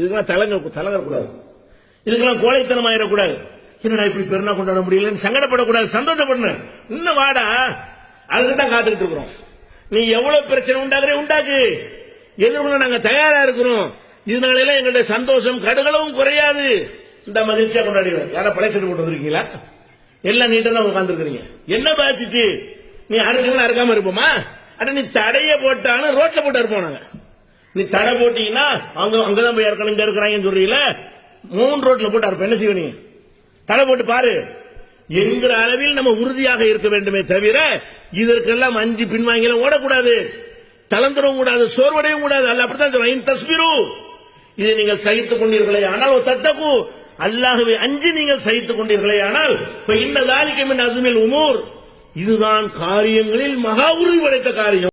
இதுக்கெல்லாம் தலங்க தலங்கக்கூடாது. இதுக்கெல்லாம் கோழைத்தனம் ஆயிடக்கூடாது. என்னடா இப்படி பெருநா கொண்டாட முடியலன்னு சங்கடப்படக்கூடாது சந்தோஷப்படணும். இன்னும் வாடா. அதுக்கு தான் காத்துக்கிட்டு இருக்கிறோம். நீ எவ்வளவு பிரச்சனை உண்டாக்குறே உண்டாக்கு. எதிர்கொள்ள நாங்க தயாரா இருக்கிறோம். இதனால எல்லாம் எங்களுடைய சந்தோஷம் கடுகளவும் குறையாது. இந்த மகிழ்ச்சியா கொண்டாடிடுவோம் யாரா பழைச்சிட்டு போட்டு வந்திருக்கீங்களா? எல்லாம் நீட்டா தான் உட்காந்துருக்கீங்க என்ன பாதிச்சுச்சு நீ அறுக்கலாம் அறுக்காம இருப்போமா? அட நீ தடைய போட்டாலும் ரோட்ல போட்டு இருப்போம் நாங்க. நீ தடை போட்டீங்கன்னா அங்க அங்கதான் போய் இறக்கணும் இங்க இருக்கிறாங்கன்னு சொல்றீல மூணு ரோட்ல போட்டு இருப்போம் என்ன செய்வ நீ? தடை போட்டு பாரு. என்கிற அளவில் நம்ம உறுதியாக இருக்க வேண்டுமே தவிர இதற்கெல்லாம் அஞ்சு பின்வாங்கிலாம் ஓடக்கூடாது. தளர்ந்துடவும் கூடாது சோர்வடையும் கூடாது. அல்ல அப்படித்தான் சொல்றேன். தஸ்பிரு. இதை நீங்கள் சகித்துக் கொண்டீர்களே ஆனால் ஒரு தத்தகு. அல்லாகவே அஞ்சு நீங்கள் சகித்துக் கொண்டீர்களே ஆனால் இப்ப இன்ன தாலிக்கம் அசுமில் உமூர். இதுதான் காரியங்களில் மகா உறுதி படைத்த காரியம்.